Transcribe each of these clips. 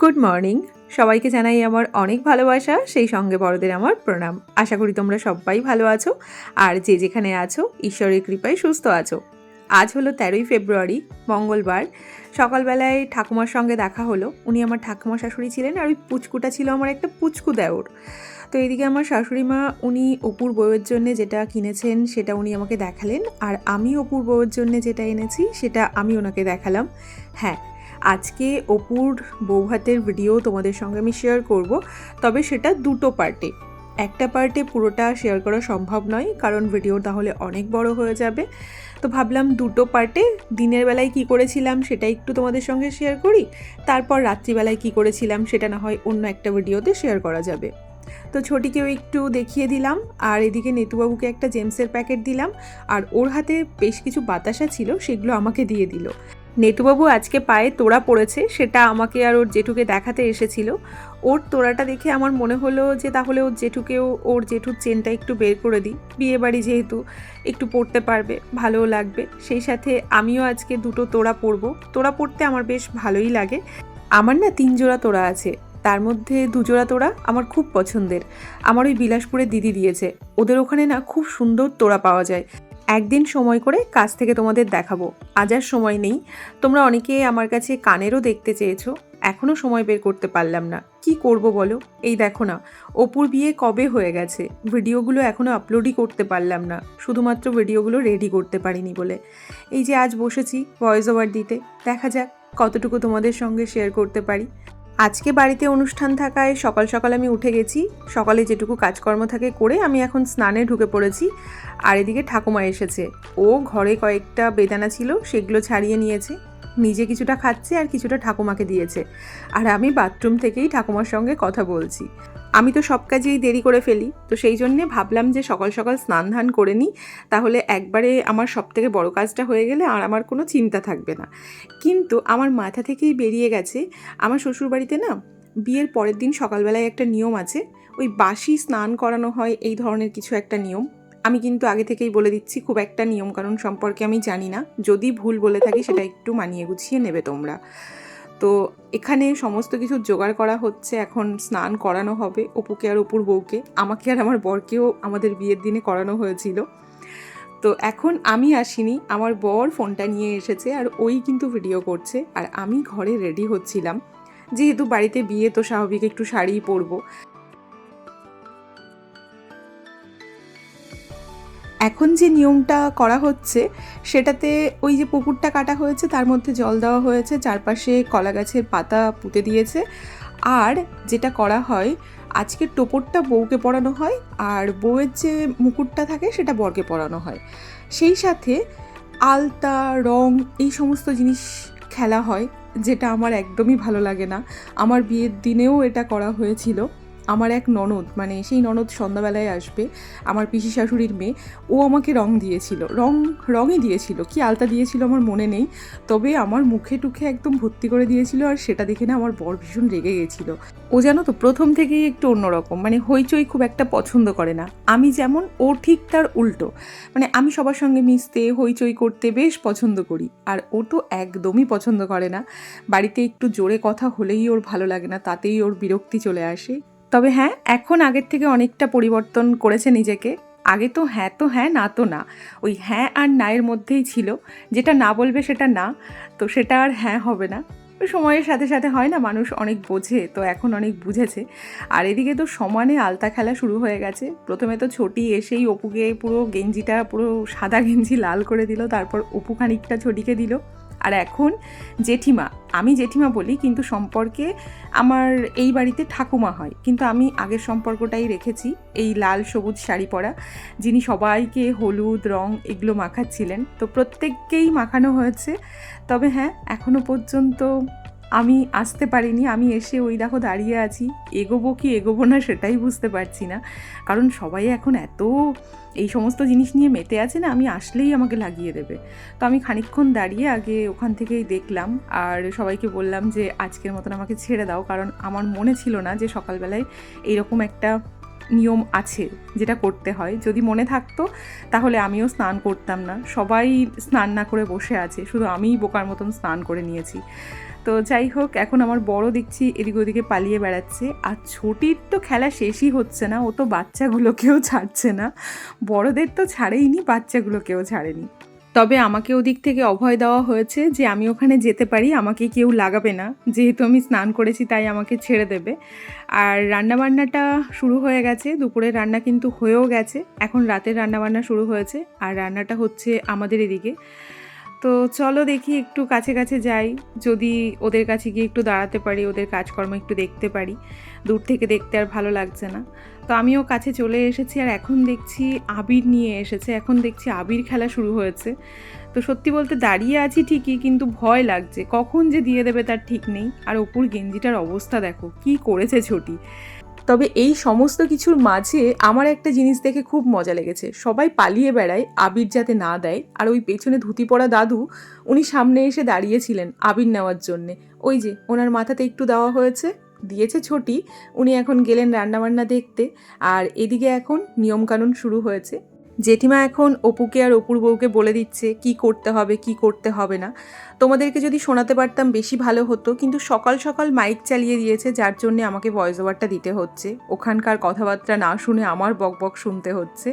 Good morning সবাইকে জানাই আমার অনেক ভালোবাসা, সেই সঙ্গে বড়দের আমার প্রণাম। আশা করি তোমরা সবাই ভালো আছো, আর যে যেখানে আছো, ঈশ্বরের কৃপায় সুস্থ আছো। আজ হলো তেরোই ফেব্রুয়ারি, মঙ্গলবার। সকালবেলায় ঠাকুমার সঙ্গে দেখা হলো। উনি আমার ঠাকুমা শাশুড়ি ছিলেন, আর ওই পুচকুটা ছিল আমার একটা পুচকু দেওর। তো এদিকে আমার শাশুড়ি মা, উনি অপুর বউয়ের জন্য যেটা কিনেছেন, সেটা উনি আমাকে দেখালেন। আর আমি অপুর বউয়ের জন্য যেটা এনেছি, সেটা আমি ওনাকে দেখালাম। হ্যাঁ আজকে অপুর বৌভাতের ভিডিও তোমাদের সঙ্গে আমি শেয়ার করব। তবে সেটা দুটো পার্টে একটা পার্টে পুরোটা শেয়ার করা সম্ভব নয়, কারণ ভিডিও তাহলে অনেক বড় হয়ে যাবে। তো ভাবলাম দুটো পার্টে দিনের বেলায় কি করেছিলাম সেটা একটু তোমাদের সঙ্গে শেয়ার করি, তারপর রাত্রিবেলায় কি করেছিলাম সেটা না হয় অন্য একটা ভিডিওতে শেয়ার করা যাবে। তো ছোটিকেও একটু দেখিয়ে দিলাম, আর এদিকে নেতুবাবুকে একটা জেমসের প্যাকেট দিলাম, আর ওর হাতে বেশ কিছু বাতাসা ছিল, সেগুলো আমাকে দিয়ে দিল। নেতুবাবু আজকে পায়ে তোড়া পড়েছে, সেটা আমাকে আর ওর জেঠুকে দেখাতে এসেছিল। ওর তোড়াটা দেখে আমার মনে হলো যে তাহলে ওর জেঠুকেও ওর জেঠুর চেনটা একটু বের করে দিই। বিয়ে বাড়ি যেহেতু একটু পড়তে পারবে, ভালোও লাগবে। সেই সাথে আমিও আজকে দুটো তোড়া পরবো। তোড়া পড়তে আমার বেশ ভালোই লাগে। আমার না তিন জোড়া তোড়া আছে। তার মধ্যে দুজোড়া তোড়া আমার খুব পছন্দের। আমার ওই বিলাসপুরে দিদি দিয়েছে। ওদের ওখানে না খুব সুন্দর তোড়া পাওয়া যায়। একদিন সময় করে কাছ থেকে তোমাদের দেখাবো। আজ আর সময় নেই। তোমরা অনেকে আমার কাছে কানেরও দেখতে চেয়েছো। এখনও সময় বের করতে পারলাম না। কি করব বলো? এই দেখো না, অপুর বিয়ে কবে হয়ে গেছে? ভিডিওগুলো এখনও আপলোডই করতে পারলাম না। শুধুমাত্র ভিডিওগুলো রেডি করতে পারিনি বলে। এই যে আজ বসেছি ভয়েস ওভার দিতে। দেখা যাক কতটুকু তোমাদের সঙ্গে শেয়ার করতে পারি। আজকে বাড়িতে অনুষ্ঠান থাকায় সকাল সকাল আমি উঠে গেছি। সকালে যেটুকু কাজকর্ম থাকে করে আমি এখন স্নানে ঢুকে পড়েছি। আর এদিকে ঠাকুমা এসেছে। ও ঘরে কয়েকটা বেদানা ছিল, সেগুলো ছাড়িয়ে নিয়েছে। নিজে কিছুটা খাচ্ছে আর কিছুটা ঠাকুমাকে দিয়েছে। আর আমি বাথরুম থেকেই ঠাকুমার সঙ্গে কথা বলছি। আমি তো সব কাজেই দেরি করে ফেলি, তো সেই জন্যে ভাবলাম যে সকাল সকাল স্নান ধান করে নিই, তাহলে একবারে আমার সব থেকে বড়ো কাজটা হয়ে গেলে আর আমার কোনো চিন্তা থাকবে না। কিন্তু আমার মাথা থেকেই বেরিয়ে গেছে, আমার শ্বশুরবাড়িতে না বিয়ের পরের দিন সকালবেলায় একটা নিয়ম আছে, ওই বাসি স্নান করানো হয় এই ধরনের কিছু একটা নিয়ম। আমি কিন্তু আগে থেকেই বলে দিচ্ছি খুব একটা নিয়মকানুন সম্পর্কে আমি জানি না, যদি ভুল বলে থাকি সেটা একটু মানিয়ে গুছিয়ে নেবে তোমরা। তো এখানে সমস্ত কিছু জোগাড় করা হচ্ছে, এখন স্নান করানো হবে অপুকে আর অপুর বউকে। আমাকে আর আমার বরকেও আমাদের বিয়ের দিনে করানো হয়েছিল। তো এখন আমি আসিনি, আমার বর ফোনটা নিয়ে এসেছে আর ওই কিন্তু ভিডিও করছে। আর আমি ঘরে রেডি হচ্ছিলাম। যেহেতু বাড়িতে বিয়ে, তো স্বাভাবিক একটু শাড়ি পরবো। এখন যে নিয়মটা করা হচ্ছে, সেটাতে ওই যে পুকুরটা কাটা হয়েছে, তার মধ্যে জল দেওয়া হয়েছে, চারপাশে কলা গাছের পাতা পুঁতে দিয়েছে। আর যেটা করা হয় আজকের টোপরটা বউকে পরানো হয়, আর বউয়ের যে মুকুটটা থাকে, সেটা বরকে পরানো হয়। সেই সাথে আলতা, রং, এই সমস্ত জিনিস খেলা হয়, যেটা আমার একদমই ভালো লাগে না। আমার বিয়ের দিনেও এটা করা হয়েছিল। আমার এক ননদ মানে সেই ননদ সন্ধ্যাবেলায় আসবে, আমার পিসি শাশুড়ির মেয়ে, ও আমাকে রং দিয়েছিল। রং, রঙই দিয়েছিল, কি আলতা দিয়েছিল আমার মনে নেই, তবে আমার মুখে টুখে একদম ভর্তি করে দিয়েছিল আর সেটা দেখে না আমার বর ভীষণ রেগে গেছিল। ও জানো তো, প্রথম থেকেই একটু অন্যরকম মানে হইচই খুব একটা পছন্দ করে না। আমি যেমন ও ঠিক তার উল্টো মানে আমি সবার সঙ্গে মিশতে, হইচই করতে বেশ পছন্দ করি, আর ও তো একদমই পছন্দ করে না। বাড়িতে একটু জোরে কথা হলেই ওর ভালো লাগে না, তাতেই ওর বিরক্তি চলে আসে। তবে হ্যাঁ এখন আগের থেকে অনেকটা পরিবর্তন করেছে নিজেকে। আগে তো হ্যাঁ তো হ্যাঁ না তো না। ওই হ্যাঁ আর নায়ের মধ্যেই ছিল। যেটা না বলবে সেটা না, তো সেটা আর হ্যাঁ হবে না। সময়ের সাথে সাথে হয় না, মানুষ অনেক বোঝে, তো এখন অনেক বুঝেছে। আর এদিকে তো সমানে আলতা খেলা শুরু হয়ে গেছে। প্রথমে তো ছোটি এসেই অপুকে পুরো গেঞ্জিটা, পুরো সাদা গেঞ্জি লাল করে দিল, তারপর অপু খানিকটা ছোটিকে দিল। আর এখন জেঠিমা, আমি জেঠিমা বলি কিন্তু সম্পর্কে আমার এই বাড়িতে ঠাকুমা হয়। কিন্তু আমি আগের সম্পর্কটাই রেখেছি, এই লাল সবুজ শাড়ি পরা, যিনি সবাইকে হলুদ, রং এগুলো মাখাচ্ছিলেন। তো প্রত্যেককেই মাখানো হয়েছে। তবে হ্যাঁ এখনও পর্যন্ত আমি আসতে পারিনি, আমি এসে ওই দেখো দাঁড়িয়ে আছি। এগোবো কি এগোবো না সেটাই বুঝতে পারছি না। কারণ সবাই এখন এত এই সমস্ত জিনিস নিয়ে মেতে আছে না, আমি আসলেই আমাকে লাগিয়ে দেবে। তো আমি খানিকক্ষণ দাঁড়িয়ে আগে ওখান থেকেই দেখলাম আর সবাইকে বললাম যে, আজকের মতন আমাকে ছেড়ে দাও। কারণ আমার মনে ছিল না যে সকালবেলায় এইরকম একটা নিয়ম আছে যেটা করতে হয়। যদি মনে থাকতো, তাহলে আমিও স্নান করতাম না। সবাই স্নান না করে বসে আছে। শুধু আমিই বোকার মতন স্নান করে নিয়েছি। তো যাই হোক, এখন আমার বড় দেখছি এদিক ওদিকে পালিয়ে বেড়াচ্ছে। আর ছোটির তো খেলা শেষই হচ্ছে না, ও তো বাচ্চাগুলোকেও ছাড়ছে না। বড়দের তো ছাড়েইনি, বাচ্চাগুলোকেও ছাড়েনি। তবে আমাকে ওদিক থেকে অভয় দেওয়া হয়েছে যে, আমি ওখানে যেতে পারি, আমাকে কেউ লাগাবে না। যেহেতু আমি স্নান করেছি, তাই আমাকে ছেড়ে দেবে। আর রান্নাবান্নাটা শুরু হয়ে গেছে, দুপুরের রান্না কিন্তু হয়েও গেছে। এখন রাতের রান্নাবান্না শুরু হয়েছে, আর রান্নাটা হচ্ছে আমাদের এদিকে। তো চলো দেখি একটু কাছে কাছে যাই। যদি ওদের কাছে গিয়ে একটু দাঁড়াতে পারি, ওদের কাজকর্ম একটু দেখতে পারি। দূর থেকে দেখতে আর ভালো লাগছে না। তো আমিও কাছে চলে এসেছি আর এখন দেখছি আবির নিয়ে এসেছে। এখন দেখছি আবির খেলা শুরু হয়েছে। তো সত্যি বলতে দাঁড়িয়ে আছি ঠিকই, কিন্তু ভয় লাগছে। কখন যে দিয়ে দেবে তার ঠিক নেই। আর অপুর গেঞ্জিটার অবস্থা দেখো, কি করেছে ছোটি তবে এই সমস্ত কিছুর মাঝে আমার একটা জিনিস দেখে খুব মজা লেগেছে। সবাই পালিয়ে বেড়ায়, আবির যাতে না দেয়। আর ওই পেছনে ধুতি পরা দাদু, উনি সামনে এসে দাঁড়িয়েছিলেন আবির নেওয়ার জন্যে। ওই যে, ওনার মাথাতে একটু দেওয়া হয়েছে। দিয়েছে ছোটি, উনি এখন গেলেন রান্নাবান্না দেখতে। আর এদিকে এখন নিয়মকানুন শুরু হয়েছে। জেঠিমা এখন অপুকে আর অপুর বউকে বলে দিচ্ছে, কি করতে হবে, কি করতে হবে না। তোমাদেরকে যদি শোনাতে পারতাম বেশি ভালো হতো, কিন্তু সকাল সকাল মাইক চালিয়ে দিয়েছে, যার জন্য আমাকে ভয়েস ওভারটা দিতে হচ্ছে। ওখানকার কথাবার্তা না শুনে আমার বক বক শুনতে হচ্ছে।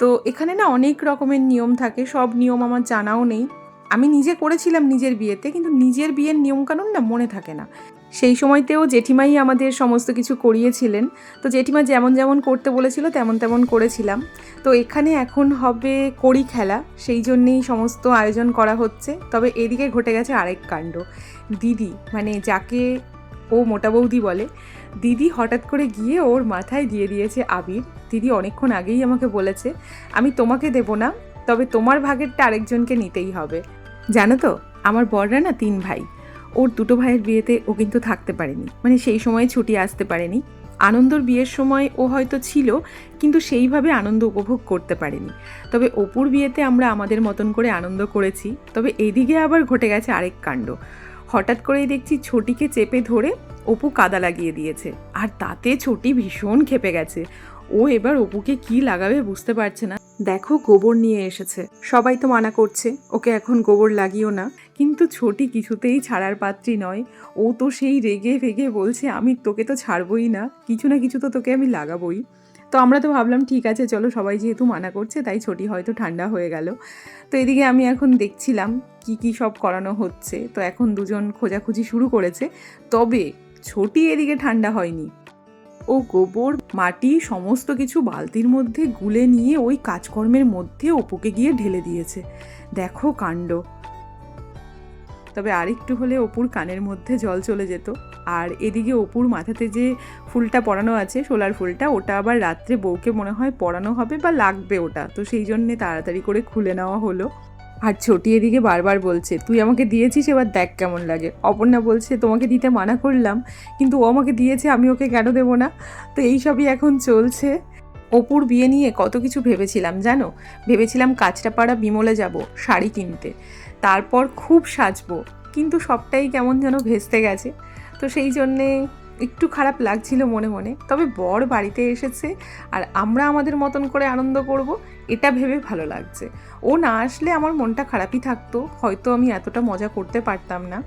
তো এখানে না অনেক রকমের নিয়ম থাকে, সব নিয়ম আমার জানাও নেই। আমি নিজে করেছিলাম নিজের বিয়েতে, কিন্তু নিজের বিয়ের নিয়মকানুন না মনে থাকে না। সেই সময়তেও জেঠিমাই আমাদের সমস্ত কিছু করিয়েছিলেন। তো জেঠিমা যেমন যেমন করতে বলেছিল, তেমন তেমন করেছিলাম। তো এখানে এখন হবে কড়ি খেলা, সেই জন্যেই সমস্ত আয়োজন করা হচ্ছে। তবে এদিকে ঘটে গেছে আরেক কাণ্ড। দিদি মানে যাকে ও মোটা বৌদি বলে, দিদি হঠাৎ করে গিয়ে ওর মাথায় দিয়ে দিয়েছে আবির। দিদি অনেকক্ষণ আগেই আমাকে বলেছে, আমি তোমাকে দেব না, তবে তোমার ভাগেরটা আরেকজনকে নিতেই হবে। জানো তো, আমার বড়রা না তিন ভাই। ওর দুটো ভাইয়ের বিয়েতে ও কিন্তু থাকতে পারেনি। মানে সেই সময় ছুটি আসতে পারেনি। আনন্দর বিয়ের সময় ও হয়তো ছিল, কিন্তু সেইভাবে আনন্দ উপভোগ করতে পারেনি। তবে অপুর বিয়েতে আমরা আমাদের মতন করে আনন্দ করেছি। তবে এদিকে আবার ঘটে গেছে আরেক কাণ্ড। হঠাৎ করেই দেখছি ছোটিকে চেপে ধরে অপু কাদা লাগিয়ে দিয়েছে। আর তাতে ছোটি ভীষণ খেপে গেছে। ও এবার অপুকে কি লাগাবে বুঝতে পারছে না। দেখো গোবর নিয়ে এসেছে। সবাই তো মানা করছে, ওকে এখন গোবর লাগিও না। কিন্তু ছোটি কিছুতেই ছাড়ার পাত্রী নয়। ও তো সেই রেগে ফেগে বলছে, আমি তোকে তো ছাড়বই না, কিছু না কিছু তো তোকে আমি লাগাবই। তো আমরা তো ভাবলাম, ঠিক আছে, চলো সবাই যেহেতু মানা করছে, তাই ছোটি হয়তো ঠান্ডা হয়ে গেল। তো এদিকে আমি এখন দেখছিলাম কি কি সব করানো হচ্ছে। তো এখন দুজন খোঁজাখুঁজি শুরু করেছে। তবে ছোটি এদিকে ঠান্ডা হয়নি। ও গোবর, মাটি, সমস্ত কিছু বালতির মধ্যে গুলে নিয়ে ওই কাজকর্মের মধ্যে অপুকে গিয়ে ঢেলে দিয়েছে। দেখো কাণ্ড। তবে আরেকটু হলে অপুর কানের মধ্যে জল চলে যেত। আর এদিকে অপুর মাথাতে যে ফুলটা পরানো আছে, সোলার ফুলটা, ওটা আবার রাত্রে বউকে মনে হয় পরানো হবে বা লাগবে ওটা। তো সেই জন্যে তাড়াতাড়ি করে খুলে নেওয়া হলো। আর ছোটি এদিকে বারবার বলছে, তুই আমাকে দিয়েছিস, এবার দেখ কেমন লাগে। অপর্ণা বলছে, তোমাকে দিতে মানা করলাম, কিন্তু ও আমাকে দিয়েছে, আমি ওকে কেন দেবো না? তো এই সবই এখন চলছে। অপুর বিয়ে নিয়ে কত কিছু ভেবেছিলাম, জানো? ভেবেছিলাম কাঁচরাপাড়া বিমলে যাব, শাড়ি কিনতে। তারপর খুব সাজবো, কিন্তু সবটাই কেমন যেন ভেস্তে গেছে। তো সেই জন্যে একটু খারাপ লাগছিল মনে মনে। তবে বর বাড়িতে এসেছে আর আমরা আমাদের মতন করে আনন্দ করব, এটা ভেবে ভালো লাগছে। ও না আসলে আমার মনটা খারাপই থাকতো, হয়তো আমি এতটা মজা করতে পারতাম না।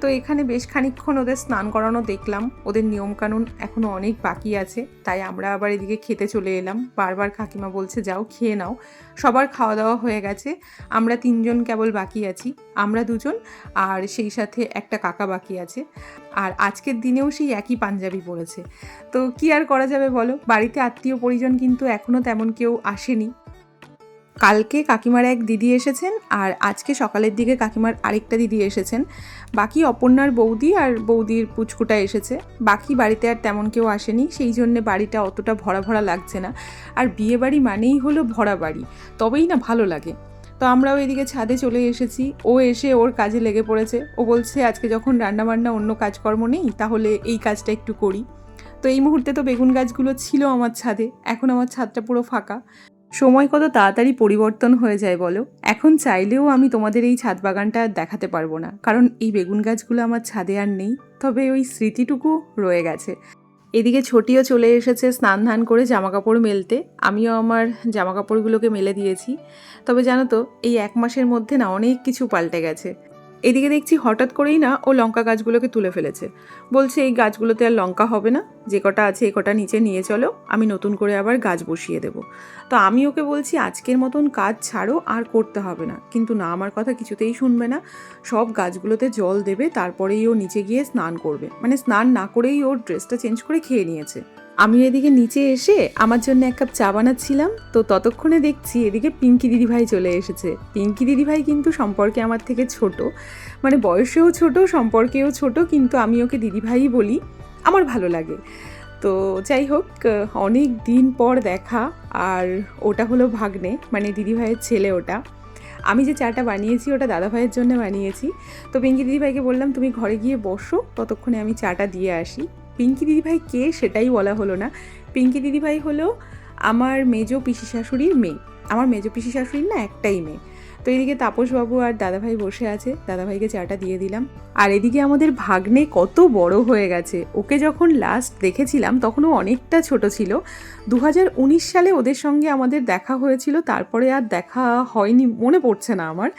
তো এখানে বেশ খানিকক্ষণ ওদের স্নান করানো দেখলাম। ওদের নিয়মকানুন এখনও অনেক বাকি আছে, তাই আমরা আবার এদিকে খেতে চলে এলাম। বারবার কাকিমা বলছে, যাও, খেয়ে নাও। সবার খাওয়া দাওয়া হয়ে গেছে। আমরা তিনজন কেবল বাকি আছি, আমরা দুজন আর সেই সাথে একটা কাকা বাকি আছে। আর আজকের দিনেও সেই একই পাঞ্জাবি পরেছে। তো কি আর করা যাবে বলো? বাড়িতে আত্মীয় পরিজন কিন্তু এখনও তেমন কেউ আসেনি। কালকে কাকিমার এক দিদি এসেছেন আর আজকে সকালের দিকে কাকিমার আরেকটা দিদি এসেছেন। বাকি অপর্ণার বৌদি আর বৌদির পুচকুটা এসেছে। বাকি বাড়িতে আর তেমন কেউ আসেনি, সেই জন্যে বাড়িটা অতটা ভরা ভরা লাগছে না। আর বিয়ে বাড়ি মানেই হলো ভরা বাড়ি, তবেই না ভালো লাগে। তো আমরাও এদিকে ছাদে চলে এসেছি। ও এসে ওর কাজে লেগে পড়েছে। ও বলছে, আজকে যখন রান্নাবান্না অন্য কাজকর্ম নেই, তাহলে এই কাজটা একটু করি। তো এই মুহূর্তে তো বেগুন গাছগুলো ছিল আমার ছাদে, এখন আমার ছাদটা পুরো ফাঁকা। সময় কত তাড়াতাড়ি পরিবর্তন হয়ে যায় বলো? এখন চাইলেও আমি তোমাদের এই ছাদ বাগানটা আর দেখাতে পারব না। কারণ এই বেগুন গাছগুলো আমার ছাদে আর নেই। তবে ওই স্মৃতিটুকু রয়ে গেছে। এদিকে ছোটিও চলে এসেছে স্নান ধান করে জামা কাপড় মেলতে। আমিও আমার জামা কাপড়গুলোকে মেলে দিয়েছি। তবে জানো তো, এই এক মাসের মধ্যে না অনেক কিছু পাল্টে গেছে। এদিকে দেখছি হঠাৎ করেই না ও লঙ্কা গাছগুলোকে তুলে ফেলেছে। বলছে, এই গাছগুলোতে আর লঙ্কা হবে না। যে কটা আছে এ কটা নিচে নিয়ে চলো। আমি নতুন করে আবার গাছ বসিয়ে দেবো। তো আমি ওকে বলছি, আজকের মতন কাজ ছাড়ো, আর করতে হবে না। কিন্তু না, আমার কথা কিছুতেই শুনবে না। সব গাছগুলোতে জল দেবে, তারপরেই ও নিচে গিয়ে স্নান করবে। মানে স্নান না করেই ওর ড্রেসটা চেঞ্জ করে খেয়ে নিয়েছে। আমি এদিকে নিচে এসে আমার জন্য এক কাপ চা বানাচ্ছিলাম, তো ততক্ষণে দেখছি এদিকে পিঙ্কি দিদিভাই চলে এসেছে। পিঙ্কি দিদিভাই কিন্তু সম্পর্কে আমার থেকে ছোট মানে বয়সেও ছোট, সম্পর্কেও ছোট, কিন্তু আমি ওকে দিদিভাই বলি, আমার ভালো লাগে। তো যাই হোক, অনেক দিন পর দেখা, আর ওটা হলো ভাগ্নে মানে দিদিভাইয়ের ছেলে ওটা। আমি যে চাটা বানিয়েছি ওটা দাদাভাইয়ের জন্য বানিয়েছি। তো পিঙ্কি দিদিভাইকে বললাম, তুমি ঘরে গিয়ে বসো, ততক্ষণে আমি চাটা দিয়ে আসি। পিঙ্কি দিদিভাই কে সেটাই বলা হলো না। পিঙ্কি দিদিভাই হলো আমার মেজো পিসি শাশুড়ির মেয়ে। আমার মেজো পিসি শাশুড়ির না একটাই মেয়ে। তো এদিকে তাপসবাবু আর দাদাভাই বসে আছে। দাদাভাইকে চাটা দিয়ে দিলাম। আর এদিকে আমাদের ভাগ্নে কত বড় হয়ে গেছে। ওকে যখন লাস্ট দেখেছিলাম তখন ও অনেকটা ছোট ছিল। দু হাজার উনিশ সালে ওদের সঙ্গে আমাদের দেখা হয়েছিল। তারপরে আর দেখা হয়নি, মনে পড়ছে না আমার।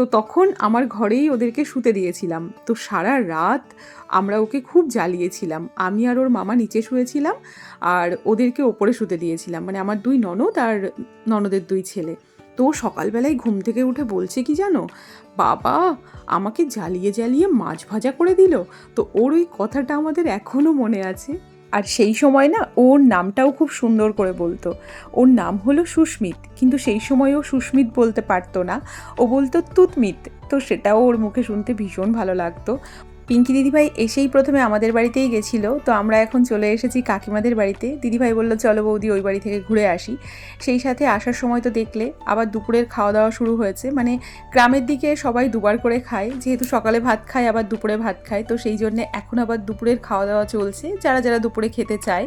তো তখন আমার ঘরেই ওদেরকে শুতে দিয়েছিলাম। তো সারা রাত আমরা ওকে খুব জ্বালিয়েছিলাম। আমি আর ওর মামা নিচে শুয়েছিলাম আর ওদেরকে ওপরে শুতে দিয়েছিলাম। মানে আমার দুই ননদ আর ননদের দুই ছেলে। তো সকালবেলায় ঘুম থেকে উঠে বলছে কি জানো? বাবা, আমাকে জ্বালিয়ে জ্বালিয়ে মাছ ভাজা করে দিল? তো ওর ওই কথাটা আমাদের এখনও মনে আছে। আর সেই সময় না ওর নামটাও খুব সুন্দর করে বলতো। ওর নাম হলো সুস্মিত, কিন্তু সেই সময় ও সুস্মিত বলতে পারতো না। ও বলতো, তুতমিত। তো সেটাও ওর মুখে শুনতে ভীষণ ভালো লাগতো। পিঙ্কি দিদিভাই এসেই প্রথমে আমাদের বাড়িতেই গেছিল, তো আমরা এখন চলে এসেছি কাকিমাদের বাড়িতে। দিদিভাই বলল, চলো বৌদি, ওই বাড়ি থেকে ঘুরে আসি। সেই সাথে আসার সময় তো দেখলে, আবার দুপুরের খাওয়া দাওয়া শুরু হয়েছে। মানে গ্রামের দিকে সবাই দুবার করে খায়, যেহেতু সকালে ভাত খায়, আবার দুপুরে ভাত খায়, তো সেই জন্যে এখন আবার দুপুরের খাওয়া দাওয়া চলছে, যারা যারা দুপুরে খেতে চায়।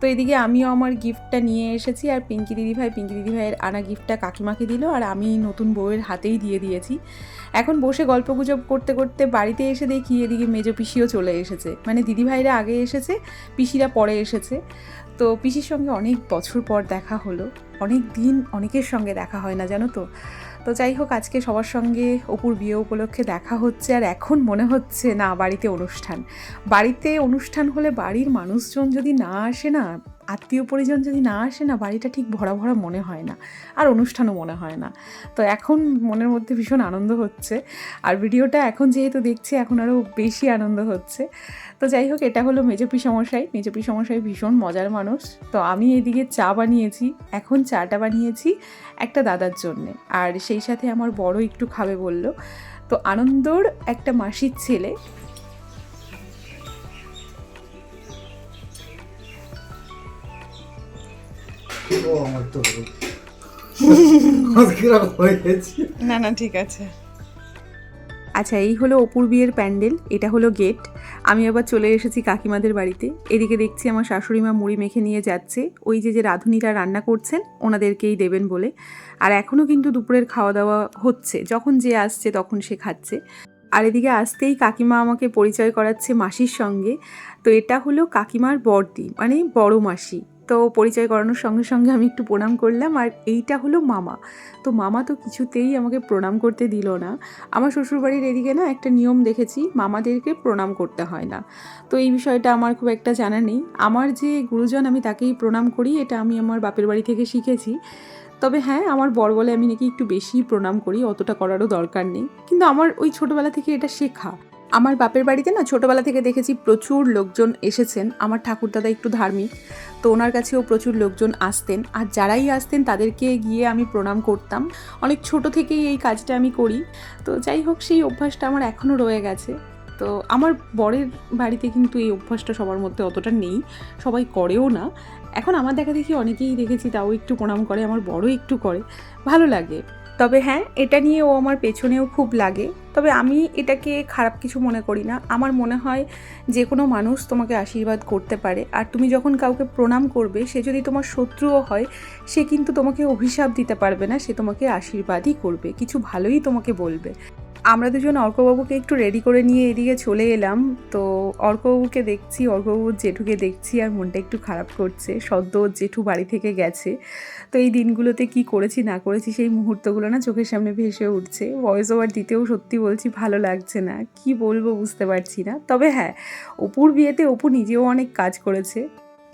তো এদিকে আমিও আমার গিফটটা নিয়ে এসেছি আর পিঙ্কি দিদিভাই পিঙ্কি দিদিভাইয়ের আনা গিফটটা কাকিমাকে দিল আর আমি নতুন বউয়ের হাতেই দিয়ে দিয়েছি। এখন বসে গল্প গুজব করতে করতে বাড়িতে এসে দেখি এদিকে মেজো পিসিও চলে এসেছে। মানে দিদিভাইরা আগে এসেছে, পিসিরা পরে এসেছে। তো পিসির সঙ্গে অনেক বছর পর দেখা হলো। অনেক দিন অনেকের সঙ্গে দেখা হয় না, জানো তো? তো যাই হোক, আজকে সবার সঙ্গে অপুর বিয়ে উপলক্ষে দেখা হচ্ছে আর এখন মনে হচ্ছে না, বাড়িতে অনুষ্ঠান। বাড়িতে অনুষ্ঠান হলে বাড়ির মানুষজন যদি না আসে না আত্মীয় পরিজন যদি না আসে না, বাড়িটা ঠিক ভরা ভরা মনে হয় না, আর অনুষ্ঠানও মনে হয় না। তো এখন মনের মধ্যে ভীষণ আনন্দ হচ্ছে, আর ভিডিওটা এখন যেহেতু দেখছি, এখন আরও বেশি আনন্দ হচ্ছে। তো যাই হোক, এটা হলো মেজপি সমস্যাই মেজপি সমস্যায় ভীষণ মজার মানুষ। তো আমি এদিকে চা বানিয়েছি, এখন চাটা বানিয়েছি একটা দাদার জন্যে, আর সেই সাথে আমার বড় একটু খাবে বলল। তো আনন্দর একটা মাসির ছেলে না না, ঠিক আছে। আচ্ছা এই হলো অপুর বিয়ের প্যান্ডেল, এটা হলো গেট। আমি আবার চলে এসেছি কাকিমাদের বাড়িতে। এদিকে দেখছি আমার শাশুড়ি মা মুড়ি মেখে নিয়ে যাচ্ছে। ওই যে যে রাঁধুনিরা রান্না করছেন, ওনাদেরকেই দেবেন বলে। আর এখনও কিন্তু দুপুরের খাওয়া দাওয়া হচ্ছে। যখন যে আসছে, তখন সে খাচ্ছে। আর এদিকে আসতেই কাকিমা আমাকে পরিচয় করাচ্ছে মাসির সঙ্গে। তো এটা হলো কাকিমার বড়দি মানে বড় মাসি। তো পরিচয় করানোর সঙ্গে সঙ্গে আমি একটু প্রণাম করলাম। আর এইটা হলো মামা। তো মামা তো কিছুতেই আমাকে প্রণাম করতে দিল না। আমার শ্বশুরবাড়ির এদিকে না একটা নিয়ম দেখেছি, মামাদেরকে প্রণাম করতে হয় না। তো এই বিষয়টা আমার খুব একটা জানা নেই। আমার যে গুরুজন, আমি তাকেই প্রণাম করি, এটা আমি আমার বাপের বাড়ি থেকে শিখেছি। তবে হ্যাঁ আমার বড় বলে আমি নাকি একটু বেশি প্রণাম করি, অতটা করারও দরকার নেই। কিন্তু আমার ওই ছোটোবেলা থেকে এটা শেখা। আমার বাপের বাড়িতে না ছোটোবেলা থেকে দেখেছি প্রচুর লোকজন এসেছেন। আমার ঠাকুরদাদা একটু ধার্মিক। তো ওনার কাছেও প্রচুর লোকজন আসতেন। আর যারাই আসতেন, তাদেরকে গিয়ে আমি প্রণাম করতাম। অনেক ছোট থেকেই এই কাজটা আমি করি। তো যাই হোক, সেই অভ্যাসটা আমার এখনও রয়ে গেছে। তো আমার বরের বাড়িতে কিন্তু এই অভ্যাসটা সবার মধ্যে অতটা নেই। সবাই করেও না। এখন আমার দেখা দেখি অনেকেই দেখেছি, তাও একটু প্রণাম করে, আমার বড় একটু করে। ভালো লাগে। তবে হ্যাঁ এটা নিয়ে ও আমার পেছনেও খুব লাগে। তবে আমি এটাকে খারাপ কিছু মনে করি না। আমার মনে হয় যে কোনো মানুষ তোমাকে আশীর্বাদ করতে পারে। আর তুমি যখন কাউকে প্রণাম করবে, সে যদি তোমার শত্রুও হয়, সে কিন্তু তোমাকে অভিশাপ দিতে পারবে না। সে তোমাকে আশীর্বাদই করবে। কিছু ভালোই তোমাকে বলবে। আমরা দুজন অর্কবাবুকে একটু রেডি করে নিয়ে এদিকে চলে এলাম। তো অর্কবাবুকে দেখছি অর্কবাবুর জেঠুকে দেখছি আর মনটা একটু খারাপ করছে। সদ্য জেঠু বাড়ি থেকে গেছে। তো এই দিনগুলোতে কি করেছি, না করেছি সেই মুহূর্তগুলো না চোখের সামনে ভেসে উঠছে। ভয়েস ওভার দিতেও সত্যি বলছি ভালো লাগছে না। কি বলব বুঝতে পারছি না। তবে হ্যাঁ অপুর বিয়েতে অপু নিজেও অনেক কাজ করেছে।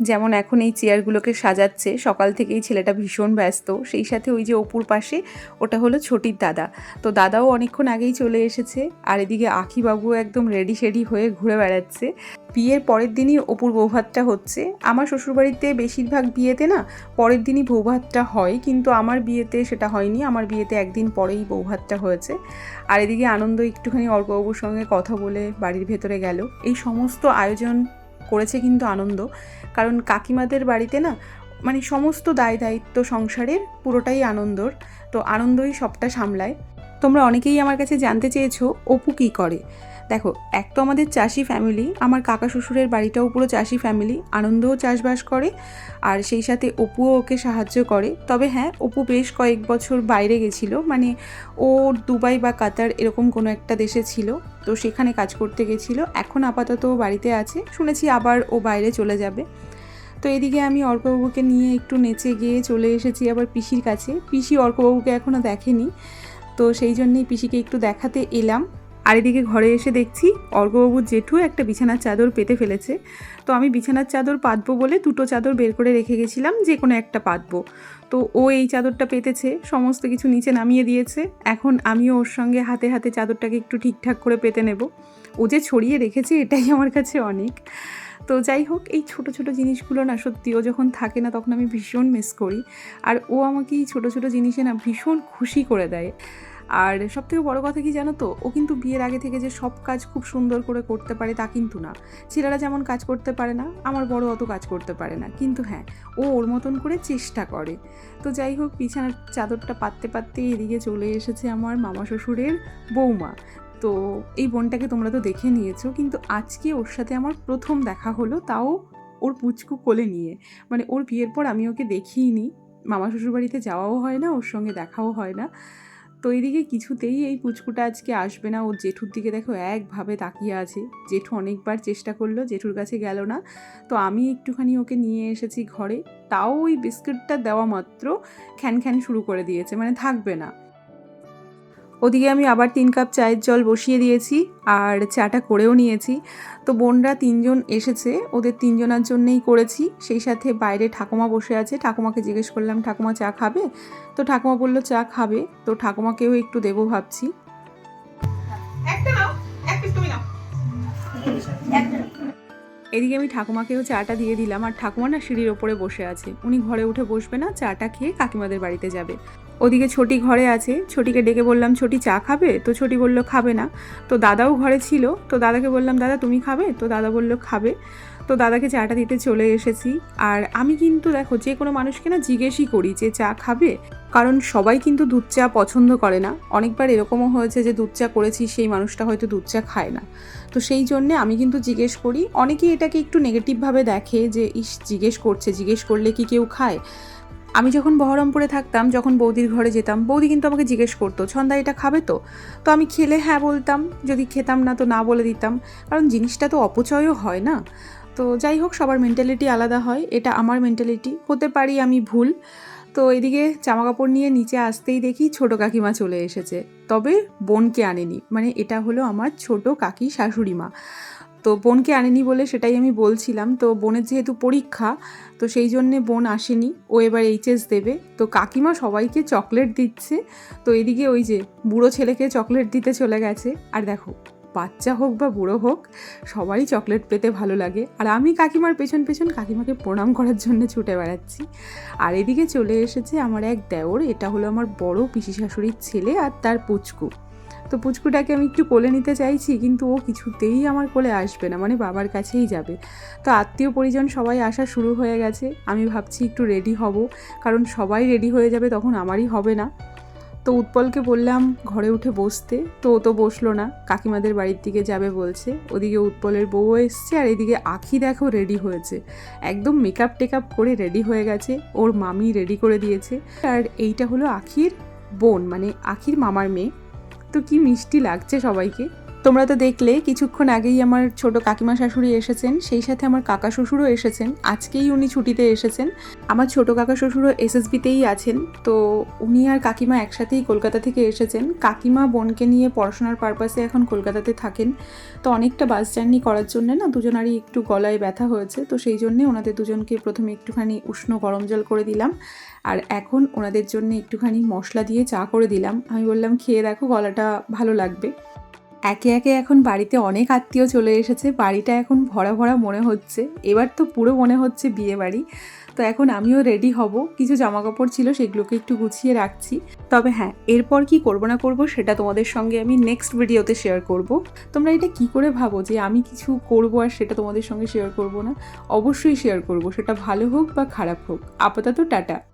যেমন এখন এই চেয়ারগুলোকে সাজাচ্ছে, সকাল থেকেই ছেলেটা ভীষণ ব্যস্ত। সেই সাথে ওই যে অপুর পাশে ওটা হলো ছোটির দাদা। তো দাদাও অনেকক্ষণ আগেই চলে এসেছে আর এদিকে আখিবাবু একদম রেডি শেডি হয়ে ঘুরে বেড়াচ্ছে। বিয়ের পরের দিনই অপুর বৌভাতটা হচ্ছে। আমার শ্বশুরবাড়িতে বেশিরভাগ বিয়েতে না পরের দিনই বৌভাতটা হয়, কিন্তু আমার বিয়েতে সেটা হয়নি। আমার বিয়েতে একদিন পরেই বৌভাতটা হয়েছে। আর এদিকে আনন্দ একটুখানি অর্কবাবুর সঙ্গে কথা বলে বাড়ির ভেতরে গেল। এই সমস্ত আয়োজন করেছে কিন্তু আনন্দ। কারণ কাকিমাদের বাড়িতে না মানে সমস্ত দায় দায়িত্ব সংসারের পুরোটাই আনন্দর, তো আনন্দই সবটা সামলায়। তোমরা অনেকেই আমার কাছে জানতে চেয়েছো, অপু কী করে? দেখো, এক তো আমাদের চাষি ফ্যামিলি আমার কাকা শ্বশুরের বাড়িটাও পুরো চাষি ফ্যামিলি আনন্দও চাষবাস করে, আর সেই সাথে অপুও ওকে সাহায্য করে। তবে হ্যাঁ অপু বেশ কয়েক বছর বাইরে গেছিল মানে ও দুবাই বা কাতার এরকম কোনো একটা দেশে ছিল, তো সেখানে কাজ করতে গেছিল, এখন আপাতত বাড়িতে আছে, শুনেছি আবার ও বাইরে চলে যাবে। তো এদিকে আমি অর্কবাবুকে নিয়ে একটু নেচে গিয়ে চলে এসেছি আবার পিসির কাছে, পিসি অর্কবাবুকে এখনও দেখেনি, তো সেই জন্যেই পিসিকে একটু দেখাতে এলাম। আর এদিকে ঘরে এসে দেখছি অর্কবাবুর জেঠু একটা বিছানার চাদর পেতে ফেলেছে। তো আমি বিছানার চাদর পাতবো বলে দুটো চাদর বের করে রেখে গেছিলাম, যে কোনো একটা পাতবো। তো ও এই চাদরটা পেতেছে, সমস্ত কিছু নিচে নামিয়ে দিয়েছে। এখন আমিও ওর সঙ্গে হাতে হাতে চাদরটাকে একটু ঠিকঠাক করে পেতে নেব। ও যে ছড়িয়ে রেখেছে, এটাই আমার কাছে অনেক। তো যাই হোক, এই ছোট ছোট জিনিসগুলো না সত্যি ও যখন থাকে না তখন আমি ভীষণ মিস করি। আর ও আমাকে এই ছোটো ছোটো জিনিসে না ভীষণ খুশি করে দেয়। আর সব থেকে বড়ো কথা কি জানো তো? ও কিন্তু বিয়ের আগে থেকে যে সব কাজ খুব সুন্দর করে করতে পারে তা কিন্তু না। ছেলেরা যেমন কাজ করতে পারে না, আমার বড় অত কাজ করতে পারে না। কিন্তু হ্যাঁ ও ওর মতন করে চেষ্টা করে। তো যাই হোক, বিছানার চাদরটা পাততে পাততে এদিকে চলে এসেছে আমার মামা শ্বশুরের বৌমা। তো এই বোনটাকে তোমরা তো দেখে নিয়েছো, কিন্তু আজকে ওর সাথে আমার প্রথম দেখা হলো, তাও ওর পুচকু কোলে নিয়ে। মানে ওর বিয়ের পর আমি ওকে দেখিইনি মামা শ্বশুরবাড়িতে যাওয়াও হয় না, ওর সঙ্গে দেখাও হয় না। তো এইদিকে কিছুতেই এই পুচকুটা আজকে আসবে না। ওর জেঠুর দিকে দেখো একভাবে তাকিয়ে আছে। জেঠু অনেকবার চেষ্টা করল, জেঠুর কাছে গেল না। তো আমি একটুখানি ওকে নিয়ে এসেছি ঘরে। তাও ওই বিস্কুটটা দেওয়া মাত্র খ্যান খ্যান শুরু করে দিয়েছে মানে থাকবে না। ওদিকে আমি আবার তিন কাপ চায়ের জল বসিয়ে দিয়েছি আর চাটা করেও নিয়েছি। তো বোনরা তিনজন এসেছে ওদের তিনজনের জন্যেই করেছি। সেই সাথে বাইরে ঠাকুমা বসে আছে। ঠাকুমাকে জিজ্ঞেস করলাম ঠাকুমা চা খাবে? তো ঠাকুমা বলল চা খাবে। তো ঠাকুমাকেও একটু দেবো ভাবছি। একটা নাও এক পিস তুমি নাও। এদিকে আমি ঠাকুমাকেও চাটা দিয়ে দিলাম, আর ঠাকুমা না সিঁড়ির ওপরে বসে আছে। উনি ঘরে উঠে বসবে না চাটা খেয়ে কাকিমাদের বাড়িতে যাবে। ওদিকে ছোটি ঘরে আছে, ছোটিকে ডেকে বললাম, ছোটি চা খাবে? তো ছোটি বলল, খাবে না। তো দাদাও ঘরে ছিল, তো দাদাকে বললাম, দাদা তুমি খাবে? তো দাদা বলল, খাবে। তো দাদাকে চাটা দিতে চলে এসেছি। আর আমি কিন্তু দেখো, যে কোনো মানুষকে না জিজ্ঞেসই করি যে চা খাবে। কারণ সবাই কিন্তু দুধ চা পছন্দ করে না। অনেকবার এরকমও হয়েছে যে দুধ চা করেছি, সেই মানুষটা হয়তো দুধ চা খায় না। তো সেই জন্যে আমি কিন্তু জিজ্ঞেস করি। অনেকেই এটাকে একটু নেগেটিভভাবে দেখে যে, ইস, জিজ্ঞেস করছে, জিজ্ঞেস করলে কি কেউ খায়? আমি যখন বহরমপুরে থাকতাম, যখন বৌদির ঘরে যেতাম, বৌদি কিন্তু আমাকে জিজ্ঞেস করতো ছন্দা এটা খাবে তো? তো আমি খেলে হ্যাঁ বলতাম। যদি খেতাম না তো না বলে দিতাম। কারণ জিনিসটা তো অপচয়ও হয় না। তো যাই হোক, সবার মেন্টালিটি আলাদা হয়। এটা আমার মেন্টালিটি হতে পারি আমি ভুল। তো এদিকে জামা কাপড় নিয়ে নিচে আসতেই দেখি ছোট কাকিমা চলে এসেছে। তবে বোনকে আনেনি। মানে এটা হলো আমার ছোট কাকি শাশুড়ি মা। তো বোনকে আনেনি বলে সেটাই আমি বলছিলাম। তো বোনের যেহেতু পরীক্ষা, তো সেই জন্যে বোন আসেনি। ও এবার এইচএস দেবে। তো কাকিমা সবাইকে চকলেট দিচ্ছে। তো এদিকে ওই যে বুড়ো ছেলেকে চকলেট দিতে চলে গেছে। আর দেখো বাচ্চা হোক বা বুড়ো হোক, সবারই চকলেট পেতে ভালো লাগে। আর আমি কাকিমার পেছন পেছন কাকিমাকে প্রণাম করার জন্য ছুটে বেড়াচ্ছি। আর এদিকে চলে এসেছে আমার এক দেওর, এটা হলো আমার বড় পিসি শাশুড়ির ছেলে আর তার পুচকু। তো পুচকুটাকে আমি একটু কোলে নিতে চাইছি, কিন্তু ও কিছুতেই আমার কোলে আসবে না মানে বাবার কাছেই যাবে। তো আত্মীয় পরিজন সবাই আসা শুরু হয়ে গেছে। আমি ভাবছি একটু রেডি হব, কারণ সবাই রেডি হয়ে যাবে তখন আমারই হবে না। তো উৎপলকে বললাম, ঘরে উঠে বসতে। তো ও তো বসল না। কাকিমাদের বাড়ির দিকে যাবে বলছে। ওদিকে উৎপলের বউ এসছে আর এদিকে আখি দেখো রেডি হয়েছে। একদম মেকআপ টেকআপ করে রেডি হয়ে গেছে। ওর মামি রেডি করে দিয়েছে। আর এইটা হলো আখির বোন মানে আখির মামার মেয়ে। তো কি মিষ্টি লাগছে সবাইকে। তোমরা তো দেখলে, কিছুক্ষণ আগেই আমার ছোট কাকিমা শাশুড়ি এসেছেন, সেই সাথে আমার কাকা শ্বশুরও এসেছেন। আজকেই উনি ছুটিতে এসেছেন। আমার ছোট কাকা শ্বশুরও এসএসবিতেই আছেন। তো উনি আর কাকিমা একসাথেই কলকাতা থেকে এসেছেন। কাকিমা বোনকে নিয়ে পড়াশোনার পারপাসে এখন কলকাতাতে থাকেন। তো অনেকটা বাস জার্নি করার জন্য না, দুজনারই একটু গলায় ব্যথা হয়েছে। তো সেই জন্যে ওনাদের দুজনকে প্রথমে একটুখানি উষ্ণ গরম জল করে দিলাম। আর এখন ওনাদের জন্য একটুখানি মশলা দিয়ে চা করে দিলাম। আমি বললাম, খেয়ে দেখো, গলাটা ভালো লাগবে। একে একে এখন বাড়িতে অনেক আত্মীয় চলে এসেছে। বাড়িটা এখন ভরা ভরা মনে হচ্ছে। এবার তো পুরো মনে হচ্ছে বিয়ে বাড়ি তো এখন আমিও রেডি হব। কিছু জামা কাপড় ছিল, সেগুলোকে একটু গুছিয়ে রাখছি। তবে হ্যাঁ এরপর কি করব না করব সেটা তোমাদের সঙ্গে আমি নেক্সট ভিডিওতে শেয়ার করব। তোমরা এটা কি করে ভাবো যে আমি কিছু করব আর সেটা তোমাদের সঙ্গে শেয়ার করব না? অবশ্যই শেয়ার করব। সেটা ভালো হোক বা খারাপ হোক। আপাতত টাটা।